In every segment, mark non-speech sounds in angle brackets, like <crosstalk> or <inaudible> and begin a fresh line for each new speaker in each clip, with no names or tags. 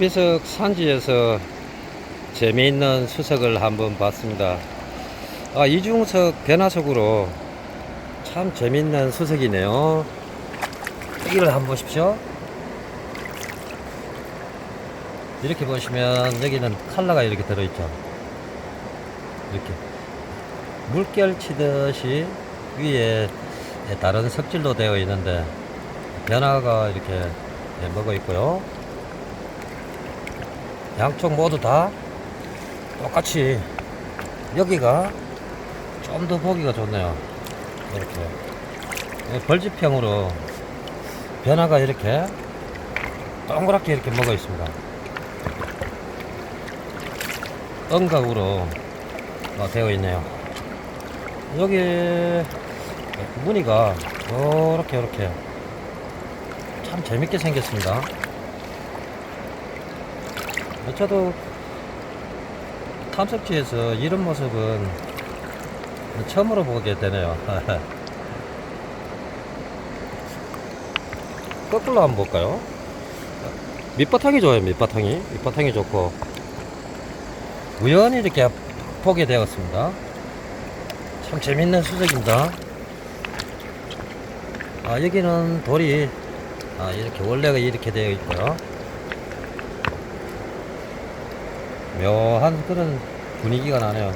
비석 산지에서 재미있는 수석을 한번 봤습니다. 아, 이중석 변화석으로 참 재미있는 수석이네요. 이걸 한번 보십시오. 이렇게 보시면 여기는 칼라가 이렇게 들어있죠. 이렇게 물결 치듯이 위에 다른 석질로 되어 있는데 변화가 이렇게 먹어 있고요. 양쪽 모두 다 똑같이 여기가 좀 더 보기가 좋네요. 이렇게 벌집형으로 변화가 이렇게 동그랗게 이렇게 먹어 있습니다. 음각으로 어, 되어 있네요. 여기 무늬가 이렇게 이렇게 참 재밌게 생겼습니다. 저도 탐색지에서 이런 모습은 처음으로 보게 되네요. <laughs> 거꾸로 한번 볼까요? 밑바탕이 좋아요, 밑바탕이. 밑바탕이 좋고. 우연히 이렇게 보게 되었습니다. 참 재밌는 수색입니다. 아, 여기는 돌이 아, 이렇게 원래가 이렇게 되어 있고요. 묘한 그런 분위기가 나네요.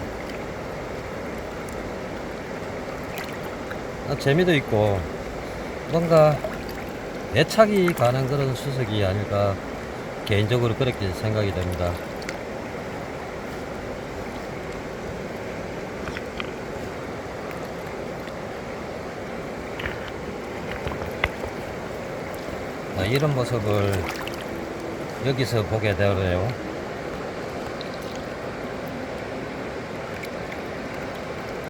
아, 재미도 있고 뭔가 애착이 가는 그런 수석이 아닐까 개인적으로 그렇게 생각이 됩니다. 아, 이런 모습을 여기서 보게 되네요.